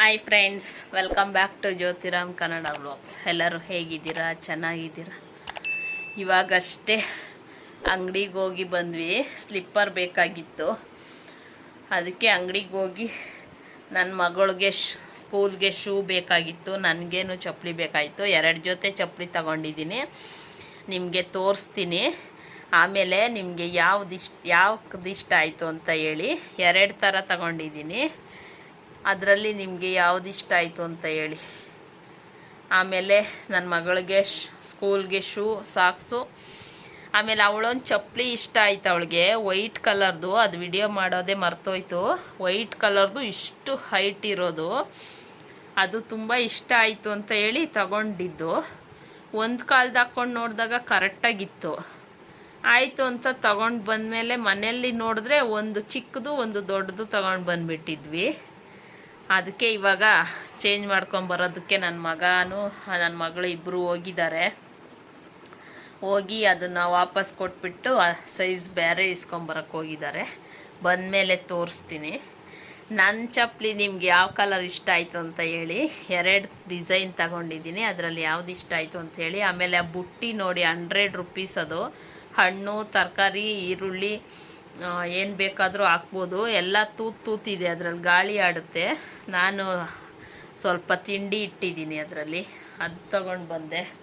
Hi friends welcome back to Jyothiram Kannada vlogs ಎಲ್ಲರೂ ಹೇಗಿದ್ದೀರಾ? ಚೆನ್ನಾಗಿದ್ದೀರಾ? ಇವಾಗಷ್ಟೇ ಅಂಗಡಿಗೆ ಹೋಗಿ ಬಂದ್ವಿ. ಸ್ಲಿಪ್ಪರ್ ಬೇಕಾಗಿತ್ತು. ಅದಕ್ಕೆ ಅಂಗಡಿಗೆ ಹೋಗಿ ನನ್ನ ಮಗಳಿಗೆ ಸ್ಕೂಲ್ಗೆ ಶೂ ಬೇಕಾಗಿತ್ತು. ನನಗೇನು ಚಪ್ಪಲಿ ಬೇಕಾಯಿತು. ಎರಡು ಜೊತೆ ಚಪ್ಪಲಿ ತಗೊಂಡಿದ್ದೀನಿ. ನಿಮಗೆ ತೋರಿಸ್ತೀನಿ. ಆಮೇಲೆ ನಿಮಗೆ ಯಾವ್ದು ಇಷ್ಟ ಯಾವ್ದು ಇಷ್ಟ ಆಯಿತು ಅಂತ ಹೇಳಿ ಎರಡು ಥರ ತಗೊಂಡಿದ್ದೀನಿ. ಅದರಲ್ಲಿ ನಿಮಗೆ ಯಾವ್ದು ಇಷ್ಟ ಆಯಿತು ಅಂತ ಹೇಳಿ. ಆಮೇಲೆ ನನ್ನ ಮಗಳಿಗೆ ಸ್ಕೂಲ್ಗೆ ಶೂ, ಸಾಕ್ಸು. ಆಮೇಲೆ ಅವಳೊಂದು ಚಪ್ಪಲಿ ಇಷ್ಟ ಆಯ್ತು ಅವಳಿಗೆ ವೈಟ್ ಕಲರ್ದು ಅದು ವಿಡಿಯೋ ಮಾಡೋದೇ ಮರ್ತೋಯ್ತು. ವೈಟ್ ಕಲರ್ದು ಇಷ್ಟು ಹೈಟ್ ಇರೋದು. ಅದು ತುಂಬ ಇಷ್ಟ ಆಯಿತು ಅಂತ ಹೇಳಿ ತಗೊಂಡಿದ್ದು. ಒಂದು ಕಾಲ್ದು ಹಾಕ್ಕೊಂಡು ನೋಡಿದಾಗ ಕರೆಕ್ಟಾಗಿತ್ತು ಆಯಿತು ಅಂತ ತಗೊಂಡು ಬಂದಮೇಲೆ ಮನೆಯಲ್ಲಿ ನೋಡಿದ್ರೆ ಒಂದು ಚಿಕ್ಕದು, ಒಂದು ದೊಡ್ಡದು ತಗೊಂಡು ಬಂದುಬಿಟ್ಟಿದ್ವಿ. ಅದಕ್ಕೆ ಇವಾಗ ಚೇಂಜ್ ಮಾಡ್ಕೊಂಬರೋದಕ್ಕೆ ನನ್ನ ಮಗನೂ ನನ್ನ ಮಗಳು ಇಬ್ಬರು ಹೋಗಿದ್ದಾರೆ. ಹೋಗಿ ಅದನ್ನು ವಾಪಸ್ ಕೊಟ್ಬಿಟ್ಟು ಸೈಜ್ ಬೇರೆ ಇಸ್ಕೊಂಬರಕ್ಕೆ ಹೋಗಿದ್ದಾರೆ. ಬಂದಮೇಲೆ ತೋರಿಸ್ತೀನಿ. ನನ್ನ ಚಪ್ಪಲಿ ನಿಮ್ಗೆ ಯಾವ ಕಲರ್ ಇಷ್ಟ ಆಯಿತು ಅಂತ ಹೇಳಿ, ಎರಡು ಡಿಸೈನ್ ತಗೊಂಡಿದ್ದೀನಿ. ಅದರಲ್ಲಿ ಯಾವ್ದು ಇಷ್ಟ ಆಯಿತು ಅಂತ ಹೇಳಿ, ಆಮೇಲೆ ಆ ಬುಟ್ಟಿ ನೋಡಿ ಹಂಡ್ರೆಡ್ ರುಪೀಸ್ ಅದು. ಹಣ್ಣು, ತರಕಾರಿ, ಈರುಳ್ಳಿ ಏನು ಬೇಕಾದರೂ ಹಾಕ್ಬೋದು. ಎಲ್ಲ ತೂತ್ ತೂತಿದೆ ಅದರಲ್ಲಿ. ಗಾಳಿ ಆಡುತ್ತೆ. ನಾನು ಸ್ವಲ್ಪ ತಿಂಡಿ ಇಟ್ಟಿದ್ದೀನಿ ಅದರಲ್ಲಿ. ಅದು ತಗೊಂಡು ಬಂದೆ.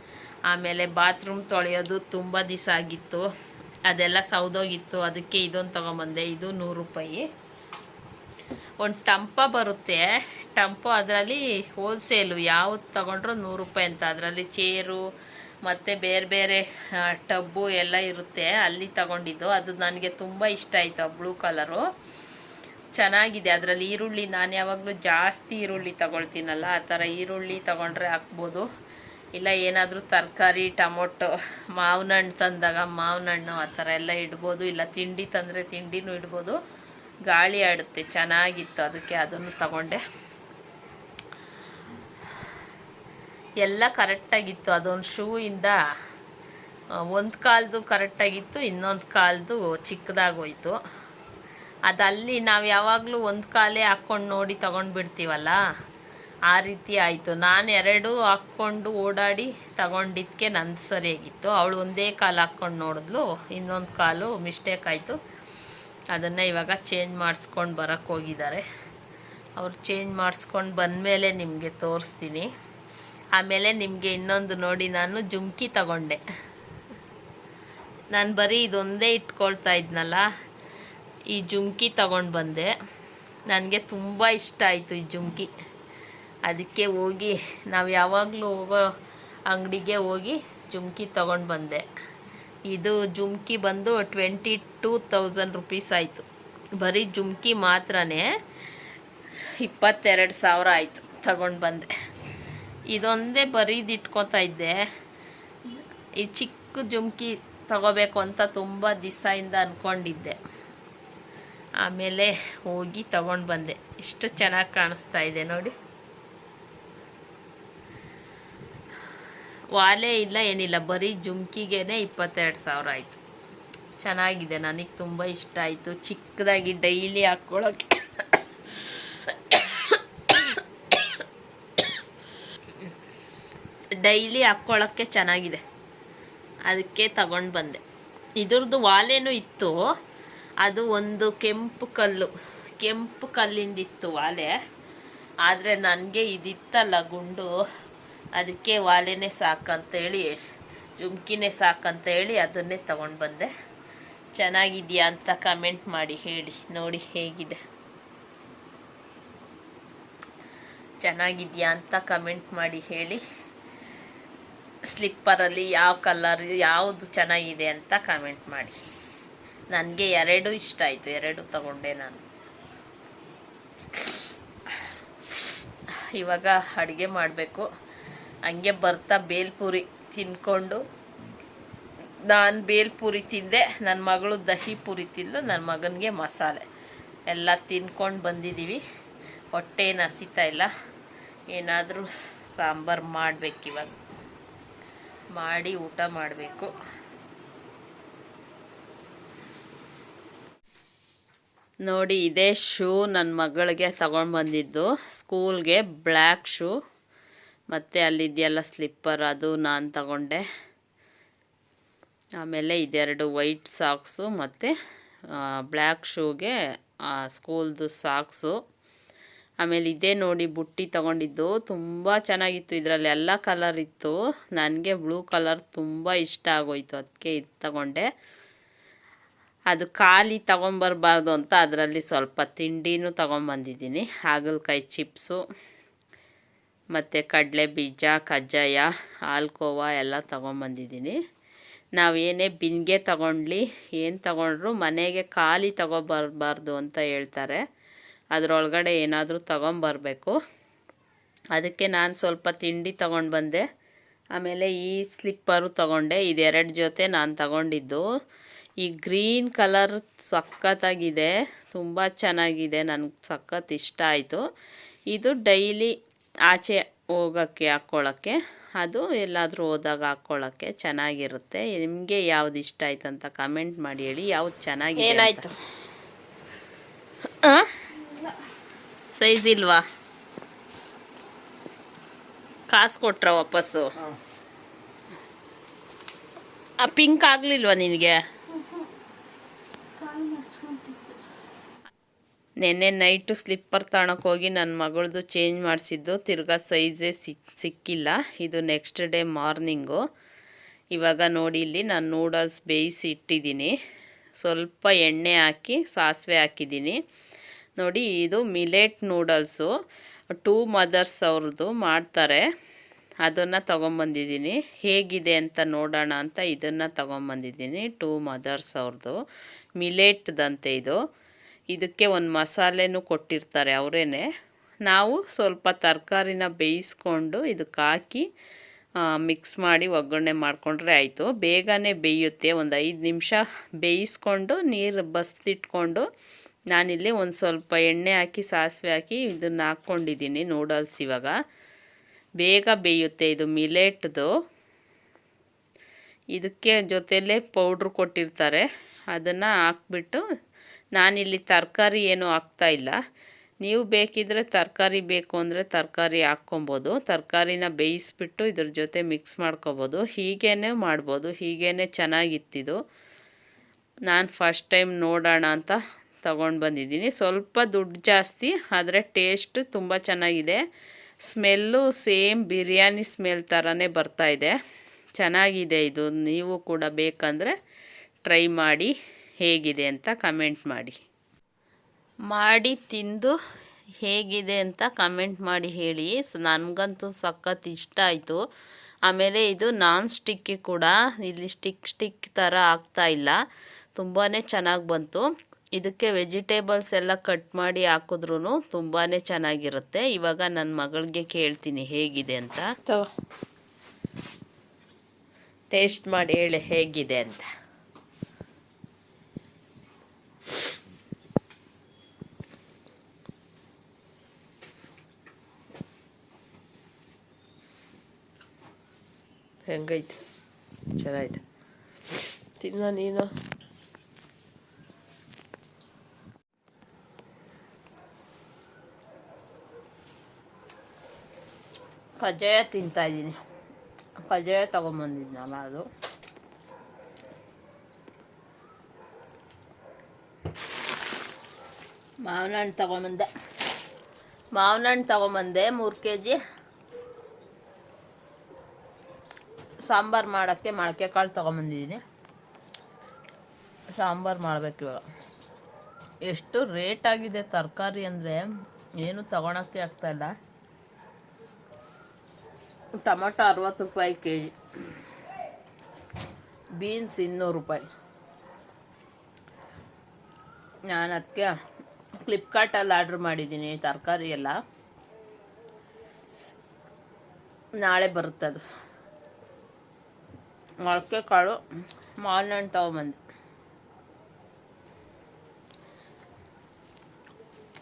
ಆಮೇಲೆ ಬಾತ್ರೂಮ್ ತೊಳೆಯೋದು ತುಂಬ ದಿವಸ ಆಗಿತ್ತು. ಅದೆಲ್ಲ ಸೌದೋಗಿತ್ತು. ಅದಕ್ಕೆ ಇದೊಂದು ತೊಗೊಂಬಂದೆ. ಇದು ನೂರು ರೂಪಾಯಿ. ಒಂದು ಟಂಪ ಬರುತ್ತೆ. ಟಂಪೋ ಅದರಲ್ಲಿ ಹೋಲ್ಸೇಲು. ಯಾವ್ದು ತಗೊಂಡ್ರು ನೂರು ರೂಪಾಯಿ ಅಂತ. ಅದರಲ್ಲಿ ಚೇರು ಮತ್ತು ಬೇರೆ ಬೇರೆ ಟಬ್ಬು ಎಲ್ಲ ಇರುತ್ತೆ. ಅಲ್ಲಿ ತಗೊಂಡಿದ್ದು. ಅದು ನನಗೆ ತುಂಬ ಇಷ್ಟ ಆಯಿತು ಬ್ಲೂ ಕಲರು. ಚೆನ್ನಾಗಿದೆ. ಅದರಲ್ಲಿ ಈರುಳ್ಳಿ, ನಾನು ಯಾವಾಗಲೂ ಜಾಸ್ತಿ ಈರುಳ್ಳಿ ತಗೊಳ್ತೀನಲ್ಲ, ಆ ಥರ ಈರುಳ್ಳಿ ತಗೊಂಡ್ರೆ ಹಾಕ್ಬೋದು ಇಲ್ಲ, ಏನಾದರೂ ತರಕಾರಿ, ಟೊಮೊಟೊ ಮಾವಿನ ಹಣ್ಣು ತಂದಾಗ ಮಾವಿನ ಹಣ್ಣು ಆ ಥರ ಎಲ್ಲ ಇಡ್ಬೋದು. ಇಲ್ಲ, ತಿಂಡಿ ತಂದರೆ ತಿಂಡಿನೂ ಇಡ್ಬೋದು. ಗಾಳಿ ಆಡುತ್ತೆ, ಚೆನ್ನಾಗಿತ್ತು. ಅದಕ್ಕೆ ಅದನ್ನು ತಗೊಂಡೆ. ಎಲ್ಲ ಕರೆಕ್ಟಾಗಿತ್ತು ಅದೊಂದು ಶೂ ಇಂದ ಒಂದು ಕಾಲ್ದು ಕರೆಕ್ಟಾಗಿತ್ತು ಇನ್ನೊಂದು ಕಾಲ್ದು ಚಿಕ್ಕದಾಗೋಯ್ತು ಅದಲ್ಲಿ ನಾವು ಯಾವಾಗಲೂ ಒಂದು ಕಾಲೇ ಹಾಕ್ಕೊಂಡು ನೋಡಿ ತಗೊಂಡು ಬಿಡ್ತೀವಲ್ಲ ಆ ರೀತಿ ಆಯಿತು. ನಾನು ಎರಡು ಹಾಕ್ಕೊಂಡು ಓಡಾಡಿ ತಗೊಂಡಿದ್ದಕ್ಕೆ ನಂದು ಸರಿಯಾಗಿತ್ತು ಅವಳು ಒಂದೇ ಕಾಲು ಹಾಕ್ಕೊಂಡು ನೋಡಿದ್ಲು, ಇನ್ನೊಂದು ಕಾಲು ಮಿಸ್ಟೇಕ್ ಆಯಿತು. ಅದನ್ನು ಇವಾಗ ಚೇಂಜ್ ಮಾಡಿಸ್ಕೊಂಡು ಬರೋಕ್ಕೆ ಹೋಗಿದ್ದಾರೆ. ಅವ್ರು ಚೇಂಜ್ ಮಾಡಿಸ್ಕೊಂಡು ಬಂದಮೇಲೆ ನಿಮಗೆ ತೋರಿಸ್ತೀನಿ. ಆಮೇಲೆ ನಿಮಗೆ ಇನ್ನೊಂದು ನೋಡಿ ನಾನು ಜುಮ್ಕಿ ತಗೊಂಡೆ. ನಾನು ಬರೀ ಇದೊಂದೇ ಇಟ್ಕೊಳ್ತಾ ಇದ್ನಲ್ಲ, ಈ ಜುಮ್ಕಿ ತಗೊಂಡು ಬಂದೆ. ನನಗೆ ತುಂಬ ಇಷ್ಟ ಆಯಿತು ಈ ಜುಮ್ಕಿ. ಅದಕ್ಕೆ ಹೋಗಿ, ನಾವು ಯಾವಾಗಲೂ ಹೋಗೋ ಅಂಗಡಿಗೆ ಹೋಗಿ ಜುಮ್ಕಿ ತಗೊಂಡು ಬಂದೆ. ಇದು ಜುಮ್ಕಿ ಬಂದು ಟ್ವೆಂಟಿ ಟೂ ತೌಸಂಡ್ ರುಪೀಸ್ ಆಯಿತು. ಬರೀ ಜುಮ್ಕಿ ಮಾತ್ರನೇ ಇಪ್ಪತ್ತೆರಡು ಸಾವಿರ ಆಯಿತು ತಗೊಂಡು ಬಂದೆ. ಇದೊಂದೇ ಬರೀದು ಇಟ್ಕೊತಾ ಇದ್ದೆ. ಈ ಚಿಕ್ಕ ಜುಮ್ಕಿ ತಗೋಬೇಕು ಅಂತ ತುಂಬ ದಿವಸದಿಂದ ಅಂದ್ಕೊಂಡಿದ್ದೆ ಆಮೇಲೆ ಹೋಗಿ ತಗೊಂಡು ಬಂದೆ. ಇಷ್ಟು ಚೆನ್ನಾಗಿ ಕಾಣಿಸ್ತಾ ಇದೆ ನೋಡಿ. ವಾಲೆ ಇಲ್ಲ, ಏನಿಲ್ಲ. ಬರೀ ಜುಮ್ಕಿಗೇನೆ ಇಪ್ಪತ್ತೆರಡು ಸಾವಿರ ಆಯಿತು. ಚೆನ್ನಾಗಿದೆ. ನನಗೆ ತುಂಬ ಇಷ್ಟ ಆಯಿತು. ಚಿಕ್ಕದಾಗಿ ಡೈಲಿ ಹಾಕ್ಕೊಳ್ಳೋಕ್ಕೆ ಡೈಲಿ ಹಾಕ್ಕೊಳ್ಳೋಕ್ಕೆ ಚೆನ್ನಾಗಿದೆ. ಅದಕ್ಕೆ ತಗೊಂಡು ಬಂದೆ. ಇದ್ರದ್ದು ವಾಲೆನೂ ಇತ್ತು. ಅದು ಒಂದು ಕೆಂಪು ಕಲ್ಲು, ಕೆಂಪು ಕಲ್ಲಿಂದಿತ್ತು ವಾಲೆ. ಆದರೆ ನನಗೆ ಇದಿತ್ತಲ್ಲ ಗುಂಡು. ಅದಕ್ಕೆ ವಾಲೆನೇ ಸಾಕಂತೇಳಿ, ಜುಮ್ಕಿನೇ ಸಾಕಂತೇಳಿ ಅದನ್ನೇ ತಗೊಂಡು ಬಂದೆ. ಚೆನ್ನಾಗಿದೆಯಾ ಅಂತ ಕಮೆಂಟ್ ಮಾಡಿ ಹೇಳಿ, ನೋಡಿ ಹೇಗಿದೆ. ಚೆನ್ನಾಗಿದೆಯಾ ಅಂತ ಕಮೆಂಟ್ ಮಾಡಿ ಹೇಳಿ. ಸ್ಲಿಪ್ಪರಲ್ಲಿ ಯಾವ ಕಲರ್ ಯಾವುದು ಚೆನ್ನಾಗಿದೆ ಅಂತ ಕಮೆಂಟ್ ಮಾಡಿ. ನನಗೆ ಎರಡು ಇಷ್ಟ ಆಯಿತು, ಎರಡು ತಗೊಂಡೆ ನಾನು. ಇವಾಗ ಅಡುಗೆ ಮಾಡಬೇಕು. ಹಂಗೆ ಬರ್ತಾ ಬೇಲ್ಪುರಿ ತಿನ್ಕೊಂಡು, ನಾನು ಬೇಲ್ಪುರಿ ತಿಂದೆ ನನ್ನ ಮಗಳು ದಹಿ ಪುರಿ ತಿಂದು ನನ್ನ ಮಗನಿಗೆ ಮಸಾಲೆ. ಎಲ್ಲ ತಿನ್ಕೊಂಡು ಬಂದಿದ್ದೀವಿ ಹೊಟ್ಟೆ ಏನು ಹಸಿತಾ ಇಲ್ಲ. ಏನಾದರೂ ಸಾಂಬಾರು ಮಾಡಬೇಕಿವಾಗ. ಮಾಡಿ ಊಟ ಮಾಡಬೇಕು. ನೋಡಿ, ಇದೇ ಶೂ ನನ್ನ ಮಗಳಿಗೆ ತಗೊಂಡು ಬಂದಿದ್ದು. ಸ್ಕೂಲ್ಗೆ ಬ್ಲ್ಯಾಕ್ ಶೂ. ಮತ್ತು ಅಲ್ಲಿದೆಯಲ್ಲ ಸ್ಲಿಪ್ಪರ್, ಅದು ನಾನು ತಗೊಂಡೆ. ಆಮೇಲೆ ಇದೆರಡು ವೈಟ್ ಸಾಕ್ಸು, ಮತ್ತು ಬ್ಲ್ಯಾಕ್ ಶೂಗೆ ಸ್ಕೂಲ್ದು ಸಾಕ್ಸು. ಆಮೇಲೆ ಇದೇ ನೋಡಿ ಬುಟ್ಟಿ ತಗೊಂಡಿದ್ದು. ತುಂಬ ಚೆನ್ನಾಗಿತ್ತು. ಇದರಲ್ಲಿ ಎಲ್ಲ ಕಲರ್ ಇತ್ತು. ನನಗೆ ಬ್ಲೂ ಕಲರ್ ತುಂಬ ಇಷ್ಟ ಆಗೋಯ್ತು. ಅದಕ್ಕೆ ಇದು ತಗೊಂಡೆ. ಅದು ಖಾಲಿ ತೊಗೊಂಬರ್ಬಾರ್ದು ಅಂತ ಅದರಲ್ಲಿ ಸ್ವಲ್ಪ ತಿಂಡಿನೂ ತೊಗೊಂಬಂದಿದ್ದೀನಿ. ಹಾಗಲಕಾಯಿ ಚಿಪ್ಸು ಮತ್ತು ಕಡಲೆ ಬೀಜ, ಕಜ್ಜಾಯ ಹಾಲ್ಕೋವಾ ಎಲ್ಲ ತೊಗೊಂಬಂದಿದ್ದೀನಿ. ನಾವು ಏನೇ ಬಿನ್ಗೆ ತಗೊಂಡ್ಲಿ, ಏನು ತಗೊಂಡ್ರು ಮನೆಗೆ ಖಾಲಿ ತಗೊಬರ್ಬಾರ್ದು ಅಂತ ಹೇಳ್ತಾರೆ. ಅದರೊಳಗಡೆ ಏನಾದರೂ ತೊಗೊಂಬರಬೇಕು. ಅದಕ್ಕೆ ನಾನು ಸ್ವಲ್ಪ ತಿಂಡಿ ತಗೊಂಡು ಬಂದೆ. ಆಮೇಲೆ ಈ ಸ್ಲಿಪ್ಪರು ತಗೊಂಡೆ. ಇದೆರಡು ಜೊತೆ ನಾನು ತಗೊಂಡಿದ್ದು. ಈ ಗ್ರೀನ್ ಕಲರ್ ಸಖತ್ತಾಗಿದೆ. ತುಂಬ ಚೆನ್ನಾಗಿದೆ. ನನಗೆ ಸಖತ್ ಇಷ್ಟ ಆಯಿತು. ಇದು ಡೈಲಿ ಆಚೆ ಹೋಗೋಕ್ಕೆ ಹಾಕ್ಕೊಳ್ಳೋಕ್ಕೆ ಅದು ಎಲ್ಲಾದರೂ ಹೋದಾಗ ಹಾಕ್ಕೊಳ್ಳೋಕ್ಕೆ ಚೆನ್ನಾಗಿರುತ್ತೆ. ನಿಮಗೆ ಯಾವ್ದು ಇಷ್ಟ ಆಯ್ತು ಅಂತ ಕಮೆಂಟ್ ಮಾಡಿ ಹೇಳಿ. ಯಾವ್ದು ಚೆನ್ನಾಗಿ ಏನಾಯ್ತು? ಸೈಜ್ ಇಲ್ವಾ? ಕಾಸು ಕೊಟ್ರ ವಾಪಸ್ಸು. ಆ ಪಿಂಕ್ ಆಗ್ಲಿಲ್ವಾ ನಿನಗೆ? ನೆನ್ನೆ ನೈಟು ಸ್ಲಿಪ್ಪರ್ ಹೋಗಿ ನನ್ನ ಮಗಳದು ಚೇಂಜ್ ಮಾಡಿಸಿದ್ದು ತಿರ್ಗಾ ಸೈಜೇ ಸಿಕ್ ಸಿಕ್ಕಿಲ್ಲ. ಇದು ನೆಕ್ಸ್ಟ್ ಡೇ ಮಾರ್ನಿಂಗು ಇವಾಗ ನೋಡಿ ಇಲ್ಲಿ ನಾನು ನೂಡಲ್ಸ್ ಬೇಯಿಸಿ ಇಟ್ಟಿದ್ದೀನಿ. ಸ್ವಲ್ಪ ಎಣ್ಣೆ ಹಾಕಿ ಸಾಸಿವೆ ಹಾಕಿದ್ದೀನಿ. ನೋಡಿ, ಇದು ಮಿಲೆಟ್ ನೂಡಲ್ಸು ಟೂ ಮದರ್ಸ್ ಅವ್ರದ್ದು ಮಾಡ್ತಾರೆ. ಅದನ್ನು ತೊಗೊಂಬಂದಿದ್ದೀನಿ. ಹೇಗಿದೆ ಅಂತ ನೋಡೋಣ ಅಂತ ಇದನ್ನು ತೊಗೊಂಬಂದಿದ್ದೀನಿ ಟೂ ಮದರ್ಸ್ ಅವ್ರದ್ದು. ಮಿಲೆಟ್ದಂತೆ ಇದು. ಇದಕ್ಕೆ ಒಂದು ಮಸಾಲೆನೂ ಕೊಟ್ಟಿರ್ತಾರೆ ಅವರೇನೆ. ನಾವು ಸ್ವಲ್ಪ ತರಕಾರಿನ ಬೇಯಿಸ್ಕೊಂಡು ಇದಕ್ಕೆ ಹಾಕಿ ಮಿಕ್ಸ್ ಮಾಡಿ ಒಗ್ಗರಣೆ ಮಾಡಿಕೊಂಡ್ರೆ ಆಯಿತು. ಬೇಗನೆ ಬೇಯುತ್ತೆ. ಒಂದು ಐದು ನಿಮಿಷ ಬೇಯಿಸ್ಕೊಂಡು ನೀರು ಬಸ್ತಿಟ್ಕೊಂಡು ನಾನಿಲ್ಲಿ ಒಂದು ಸ್ವಲ್ಪ ಎಣ್ಣೆ ಹಾಕಿ, ಸಾಸಿವೆ ಹಾಕಿ ಇದನ್ನು ಹಾಕ್ಕೊಂಡಿದ್ದೀನಿ ನೂಡಲ್ಸ್ ಇವಾಗ. ಬೇಗ ಬೇಯುತ್ತೆ ಇದು ಮಿಲೆಟ್ದು ಇದಕ್ಕೆ ಜೊತೆಯಲ್ಲೇ ಪೌಡ್ರ್ ಕೊಟ್ಟಿರ್ತಾರೆ. ಅದನ್ನು ಹಾಕ್ಬಿಟ್ಟು ನಾನಿಲ್ಲಿ ತರಕಾರಿ ಏನೂ ಹಾಕ್ತಾಯಿಲ್ಲ ನೀವು ಬೇಕಿದ್ರೆ ತರಕಾರಿ ಬೇಕು ಅಂದರೆ ತರಕಾರಿ ಹಾಕ್ಕೊಬೋದು. ತರಕಾರಿನ ಬೇಯಿಸ್ಬಿಟ್ಟು ಇದ್ರ ಜೊತೆ ಮಿಕ್ಸ್ ಮಾಡ್ಕೊಬೋದು. ಹೀಗೇ ಮಾಡ್ಬೋದು. ಹೀಗೇ ಚೆನ್ನಾಗಿತ್ತಿದು ನಾನು ಫಸ್ಟ್ ಟೈಮ್ ನೋಡೋಣ ಅಂತ ತಗೊಂಡು ಬಂದಿದ್ದೀನಿ. ಸ್ವಲ್ಪ ದುಡ್ಡು ಜಾಸ್ತಿ, ಆದರೆ ಟೇಸ್ಟ್ ತುಂಬ ಚೆನ್ನಾಗಿದೆ. ಸ್ಮೆಲ್ಲು ಸೇಮ್ ಬಿರಿಯಾನಿ ಸ್ಮೆಲ್ ಥರನೇ ಬರ್ತಾಯಿದೆ ಚೆನ್ನಾಗಿದೆ ಇದು. ನೀವು ಕೂಡ ಬೇಕಂದರೆ ಟ್ರೈ ಮಾಡಿ ಹೇಗಿದೆ ಅಂತ ಕಮೆಂಟ್ ಮಾಡಿ. ಮಾಡಿ ತಿಂದು ಹೇಗಿದೆ ಅಂತ ಕಮೆಂಟ್ ಮಾಡಿ ಹೇಳಿ. ನನಗಂತೂ ಸಖತ್ ಇಷ್ಟ ಆಯಿತು. ಆಮೇಲೆ ಇದು ನಾನ್ ಸ್ಟಿಕ್ಕಿ ಕೂಡ, ಇಲ್ಲಿ ಸ್ಟಿಕ್ ಸ್ಟಿಕ್ ಥರ ಆಗ್ತಾ ಇಲ್ಲ. ತುಂಬಾ ಚೆನ್ನಾಗಿ ಬಂತು. ಇದಕ್ಕೆ ವೆಜಿಟೇಬಲ್ಸ್ ಎಲ್ಲ ಕಟ್ ಮಾಡಿ ಹಾಕಿದ್ರೂ ತುಂಬಾ ಚೆನ್ನಾಗಿರುತ್ತೆ. ಇವಾಗ ನನ್ನ ಮಗಳಿಗೆ ಕೇಳ್ತೀನಿ ಹೇಗಿದೆ ಅಂತ. ಟೇಸ್ಟ್ ಮಾಡಿ ಹೇಳಿ ಹೇಗಿದೆ ಅಂತ. ಹೆಂಗೈತೆ? ಚೆನ್ನಾಯ್ತು ತಿನ್ನ ನೀನು. ಕಜ್ಜಾಯ ತಿಂತಾ ಇದ್ದೀನಿ. ಕಜ್ಜಾಯ ತೊಗೊಂಬಂದಿದ್ನಲ್ಲ ಅದು ಮಾವಿನ ಹಣ್ಣು ತೊಗೊಂಬಂದೆ ಮಾವಿನ ಹಣ್ಣು ತೊಗೊಂಬಂದೆ ಮೂರು ಕೆ ಜಿ ಸಾಂಬಾರು ಮಾಡೋಕ್ಕೆ ಮೊಳಕೆ ಕಾಳು ತೊಗೊಂಬಂದಿದ್ದೀನಿ ಸಾಂಬಾರು ಮಾಡಬೇಕು ಇವಾಗ. ಎಷ್ಟು ರೇಟ್ ಆಗಿದೆ ತರಕಾರಿ ಅಂದರೆ ಏನು ತಗೊಳಕ್ಕೆ ಆಗ್ತಾಯಿಲ್ಲ ಟೊಮೊಟೊ ಅರವತ್ತು ರೂಪಾಯಿ ಕೆ ಜಿ ಬೀನ್ಸ್ ಇನ್ನೂರು ರೂಪಾಯಿ. ನಾನು ಅದಕ್ಕೆ ಫ್ಲಿಪ್ಕಾರ್ಟಲ್ಲಿ ಆರ್ಡ್ರ್ ಮಾಡಿದ್ದೀನಿ ತರಕಾರಿ ಎಲ್ಲ ನಾಳೆ ಬರುತ್ತೆ ಅದು ಮೊಳಕೆ ಕಾಳು ಮಾವಿನ ಹಣ್ಣು ತೊಗೊಂಬಂದೆ.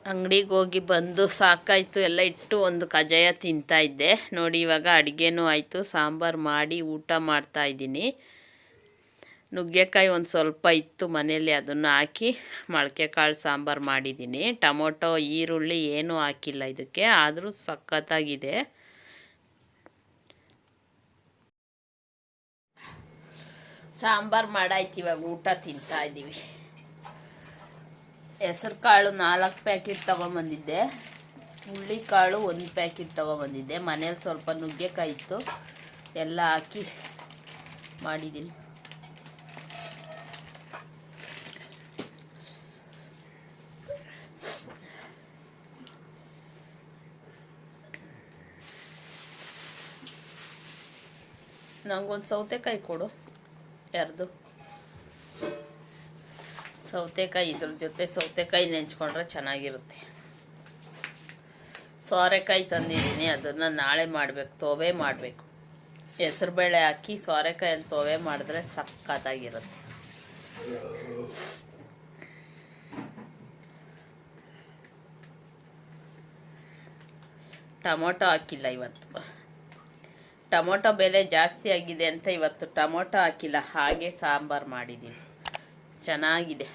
ಅಂಗಡಿಗೆ ಹೋಗಿ ಬಂದು ಸಾಕಾಯಿತು, ಎಲ್ಲ ಇಟ್ಟು ಒಂದು ಕಜಾಯ ತಿಂತಾ ಇದ್ದೆ. ನೋಡಿ, ಇವಾಗ ಅಡುಗೆನೂ ಆಯಿತು. ಸಾಂಬಾರು ಮಾಡಿ ಊಟ ಮಾಡ್ತಾ ಇದ್ದೀನಿ. ನುಗ್ಗೆಕಾಯಿ ಒಂದು ಸ್ವಲ್ಪ ಇತ್ತು ಮನೆಯಲ್ಲಿ ಅದನ್ನು ಹಾಕಿ ಮೊಳಕೆ ಕಾಳು ಸಾಂಬಾರು ಮಾಡಿದ್ದೀನಿ. ಟೊಮೊಟೊ, ಈರುಳ್ಳಿ ಏನೂ ಹಾಕಿಲ್ಲ ಇದಕ್ಕೆ, ಆದರೂ ಸಖತ್ತಾಗಿದೆ. ಸಾಂಬಾರು ಮಾಡಾಯ್ತು, ಇವಾಗ ಊಟ ತಿಂತಾ ಇದ್ದೀವಿ ಹೆಸರು ಕಾಳು ನಾಲ್ಕು ಪ್ಯಾಕೆಟ್ ತೊಗೊಂಬಂದಿದ್ದೆ. ಕಾಳು ಒಂದು ಪ್ಯಾಕೆಟ್ ತೊಗೊಂಬಂದಿದ್ದೆ. ಮನೇಲಿ ಸ್ವಲ್ಪ ನುಗ್ಗೆಕಾಯಿ ಇತ್ತು ಎಲ್ಲ ಹಾಕಿ ಮಾಡಿದ್ದೀನಿ. ನಂಗೊಂದು ಸೌತೆಕಾಯಿ ಕೊಡು. ಯಾರ್ದು? ಸೌತೆಕಾಯಿ ಇದ್ರ ಜೊತೆ ಸೌತೆಕಾಯಿ ನೆಂಚ್ಕೊಂಡ್ರೆ ಚೆನ್ನಾಗಿರುತ್ತೆ. ಸೋರೆಕಾಯಿ ತಂದಿದ್ದೀನಿ, ಅದನ್ನು ನಾಳೆ ಮಾಡಬೇಕು, ತೋವೆ ಮಾಡಬೇಕು. ಹೆಸರುಬೇಳೆ ಹಾಕಿ ಸೋರೆಕಾಯಲ್ಲಿ ತೋವೆ ಮಾಡಿದ್ರೆ ಸಖತ್ತಾಗಿರುತ್ತೆ. ಟೊಮೊಟೊ ಹಾಕಿಲ್ಲ ಇವತ್ತು. ಟೊಮೊಟೊ ಬೆಲೆ ಜಾಸ್ತಿ ಆಗಿದೆ ಅಂತ ಇವತ್ತು ಟೊಮೊಟೊ ಹಾಕಿಲ್ಲ, ಹಾಗೆ ಸಾಂಬಾರು ಮಾಡಿದ್ದೀನಿ. ಚೆನ್ನಾಗಿದೆ.